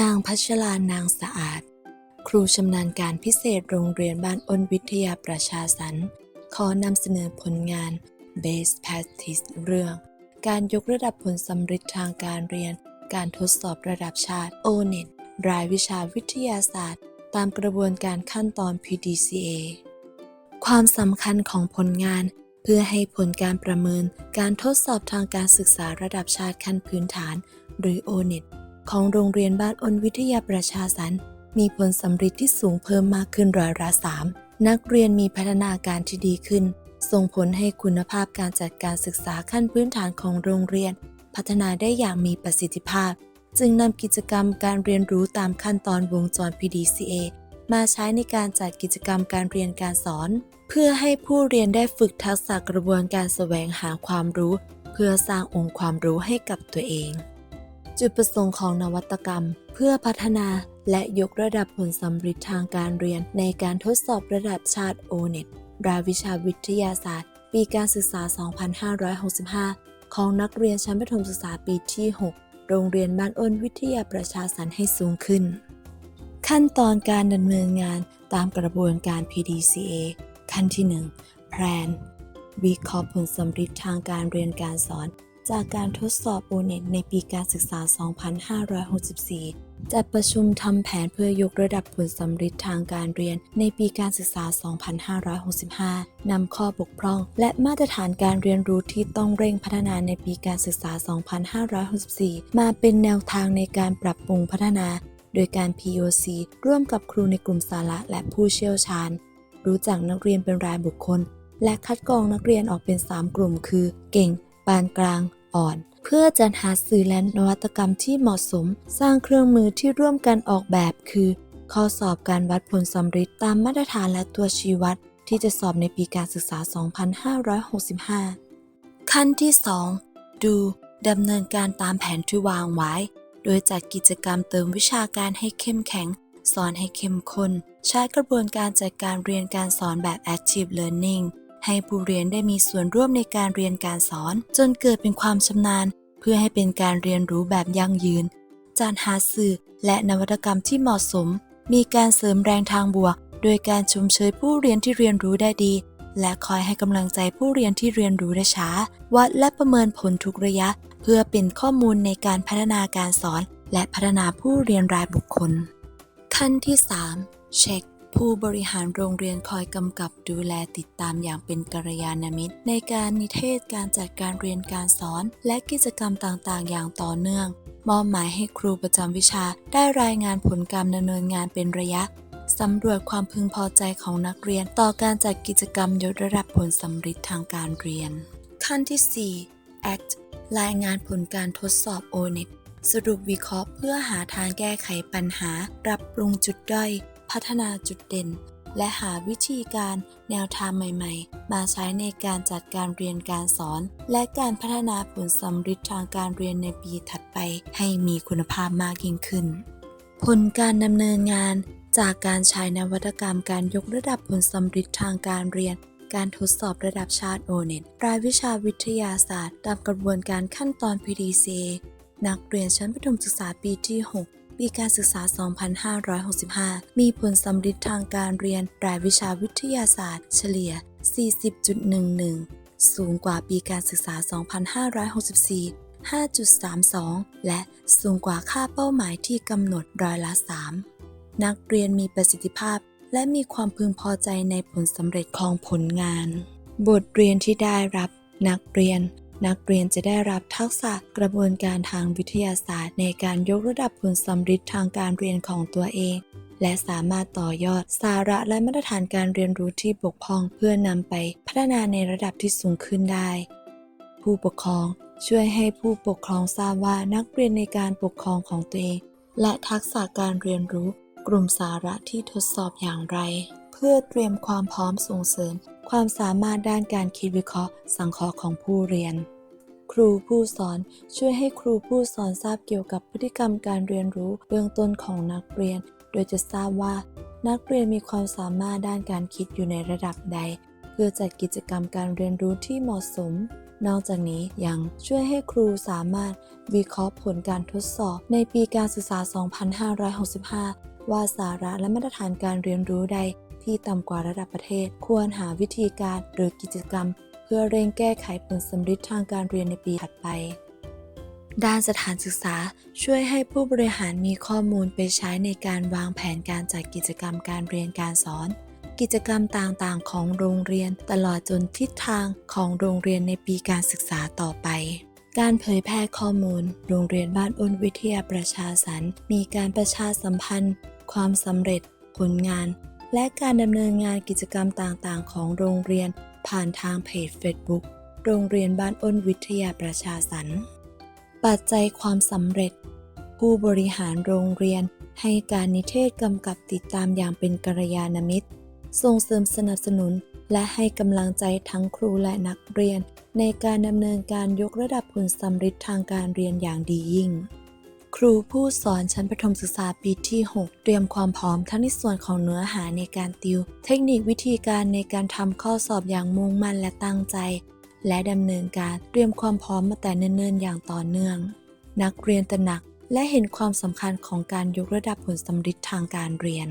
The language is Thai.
นางพัชรานางสะอาด ครูชำนาญการพิเศษโรงเรียนบ้านอ้นวิทยาประชาสรรค์ขอนำเสนอผลงาน Base Practice เรื่อง การยกระดับผลสำเร็จทางการเรียน การทดสอบระดับชาติ O-NET รายวิชาวิทยาศาสตร์ ตามกระบวนการขั้นตอน PDCA ความสำคัญของผลงาน เพื่อให้ผลการประเมินการทดสอบทางการศึกษาระดับชาติขั้นพื้นฐาน หรือ O-NET ของโรงเรียนบ้านอนวิทยาประชาสรรค์มีผลสำเร็จที่สูงเพิ่มมากขึ้นร้อยละสามนักเรียนมีพัฒนาการที่ดีขึ้น ส่งผลให้คุณภาพการจัดการศึกษาขั้นพื้นฐานของโรงเรียน พัฒนาได้อย่างมีประสิทธิภาพ จึงนำกิจกรรมการเรียนรู้ตามขั้นตอนวงจร PDCA มาใช้ในการจัดกิจกรรมการเรียนการสอน เพื่อให้ผู้เรียนได้ฝึกทักษะกระบวนการแสวงหาความรู้ เพื่อสร้างองค์ความรู้ให้กับตัวเอง จุดประสงค์ของนวัตกรรม เพื่อพัฒนาและยกระดับผลสำเร็จทางการเรียน ในการทดสอบระดับชาติ O-NET รายวิชาวิทยาศาสตร์ ปีการศึกษา 2565 ของนักเรียนชั้นประถมศึกษาปีที่ 6 โรงเรียนบ้านอ้นวิทยาประชาสรรค์ให้สูงขึ้น ขั้นตอนการดำเนินงานตามกระบวนการ PDCA ขั้นที่ 1 แพลนวิเคราะห์ผลสำเร็จทางการเรียนการสอน จากการทดสอบ O-NET ในปีการศึกษา 2564 จัดประชุมทำแผนเพื่อยกระดับผลสำเร็จทางการเรียนในปีการศึกษา 2565 นำข้อบกพร่อง และมาตรฐานการเรียนรู้ที่ต้องเร่งพัฒนาในปีการศึกษา 2564 มาเป็นแนวทางในการปรับปรุงพัฒนา โดยการ POC ร่วมกับครูในกลุ่มสาระและผู้เชี่ยวชาญ รู้จักนักเรียนเป็นรายบุคคล และคัดกรองนักเรียนออกเป็น 3 กลุ่ม คือ เก่ง ปานกลางอ่อน เพื่อจัดหาสื่อและนวัตกรรมที่เหมาะสม สร้างเครื่องมือที่ร่วมกันออกแบบ คือ ข้อสอบการวัดผลสำเร็จตามมาตรฐานและตัวชี้วัด ที่จะสอบในปีการศึกษา 2565 ขั้นที่ 2 ดูดำเนินการตามแผนที่วางไว้ โดยจัดกิจกรรมเติมวิชาการให้เข้มแข็ง สอนให้เข้มข้น ใช้กระบวนการจัดการเรียนการสอนแบบ active learning ให้ผู้เรียนได้มีส่วนร่วมในการเรียนการสอน จนเกิดเป็นความชำนาญ เพื่อให้เป็นการเรียนรู้แบบยั่งยืน จานหาสื่อและนวัตกรรมที่เหมาะสม มีการเสริมแรงทางบวก โดยการชมเชยผู้เรียนที่เรียนรู้ได้ดี และคอยให้กำลังใจผู้เรียนที่เรียนรู้ได้ช้า วัดและประเมินผลทุกระยะ เพื่อเป็นข้อมูลในการพัฒนาการสอน และพัฒนาผู้เรียนรายบุคคล ขั้นที่ 3 เช็ค ผู้บริหารโรงเรียนคอยกำกับดูแลติดตามอย่างเป็นกัลยาณมิตร ในการนิเทศการจัดการเรียนการสอน และกิจกรรมต่างๆ อย่างต่อเนื่อง มอบหมายให้ครูประจำวิชาได้รายงานผลการดำเนินงานเป็นระยะสำรวจความพึงพอใจของนักเรียน ต่อการจัดกิจกรรมยกระดับผลสำเร็จทางการเรียน ขั้นที่ 4 act รายงานผลการทดสอบ O-NET สรุปวิเคราะห์เพื่อหาทางแก้ไขปัญหาปรับปรุงจุดด้อย พัฒนาจุดเด่น และหาวิธีการแนวทางใหม่ ๆ มาใช้ในการจัดการเรียนการสอน และการพัฒนาผลสำเร็จทางการเรียนในปีถัดไป ให้มีคุณภาพมากยิ่งขึ้น ผลการดำเนินงานจากการใช้นวัตกรรมการยกระดับผลสำเร็จทางการเรียน การทดสอบระดับชาติ O-NET รายวิชาวิทยาศาสตร์ ตามกระบวนการขั้นตอน PDCA นักเรียนชั้นประถมศึกษาปีที่ 6 ปีการศึกษา 2565 มีผลสำเร็จทางการเรียนรายวิชาวิทยาศาสตร์ เฉลี่ย 40.11 สูงกว่าปีการศึกษา 2564 5.32 และสูงกว่าค่าเป้าหมายที่กำหนดร้อยละ 3 นักเรียนมีประสิทธิภาพ และมีความพึงพอใจในผลสำเร็จของผลงาน บทเรียนที่ได้รับ นักเรียน นักเรียนจะได้รับทักษะกระบวนการทางวิทยาศาสตร์ ในการยกระดับผลสำเร็จทางการเรียนของตัวเอง และสามารถต่อยอดสาระและมาตรฐานการเรียนรู้ที่บกพร่องเพื่อนำไปพัฒนาในระดับที่สูงขึ้นได้ ผู้ปกครองช่วยให้ผู้ปกครองทราบว่านักเรียนในการปกครองของตัวเอง และทักษะการเรียนรู้ กลุ่มสาระที่ทดสอบอย่างไร เพื่อเตรียมความพร้อมส่งเสริม ความสามารถด้านการคิดวิเคราะห์ สังเคราะห์ของผู้เรียน ครูผู้สอนช่วยให้ครูผู้สอนทราบเกี่ยวกับพฤติกรรมการเรียนรู้เบื้องต้นของนักเรียน โดยจะทราบว่า นักเรียนมีความสามารถด้านการคิดอยู่ในระดับใด เพื่อจัดกิจกรรมการเรียนรู้ที่เหมาะสม นอกจากนี้ยังช่วยให้ครูสามารถวิเคราะห์ผลการทดสอบ ในปีการศึกษา 2565 ว่าสาระและมาตรฐานการเรียนรู้ใด ที่ต่ำกว่าระดับประเทศ ควรหาวิธีการหรือกิจกรรม เพื่อเร่งแก้ไขผลสำฤทธิ์ทางการเรียนในปีถัดไป ด้านสถานศึกษาช่วยให้ผู้บริหารมีข้อมูลไปใช้ในการวางแผนการจัดกิจกรรมการเรียนการสอน กิจกรรมต่างๆ ของโรงเรียนตลอดจนทิศทางของโรงเรียนในปีการศึกษาต่อไปการเผยแพร่ข้อมูล โรงเรียนบ้านอ้นวิทยาประชาสรรค์มีการประชาสัมพันธ์ ความสำเร็จ ผลงาน และการดำเนินงานกิจกรรมต่างๆ ของโรงเรียนผ่านทางเพจ Facebook โรงเรียนบ้านอ้นวิทยาประชาสรรค์ปัจจัยความสำเร็จ ผู้บริหารโรงเรียนให้การนิเทศกำกับติดตามอย่างเป็นกัลยาณมิตร ส่งเสริมสนับสนุน และให้กำลังใจทั้งครูและนักเรียน ในการดำเนินการยกระดับผลสำฤทธิ์ทางการเรียนอย่างดียิ่ง ครูผู้สอนชั้นประถมศึกษาปีที่ 6 เตรียมความพร้อมทั้งในส่วนของเนื้อหาในการติว เทคนิควิธีการในการทำข้อสอบอย่างมุ่งมั่นและตั้งใจ และดำเนินการเตรียมความพร้อมมาแต่เนิ่นๆ อย่างต่อเนื่อง นักเรียนตระหนักและเห็นความสำคัญของการยกระดับผลสำฤทธิ์ทางการเรียน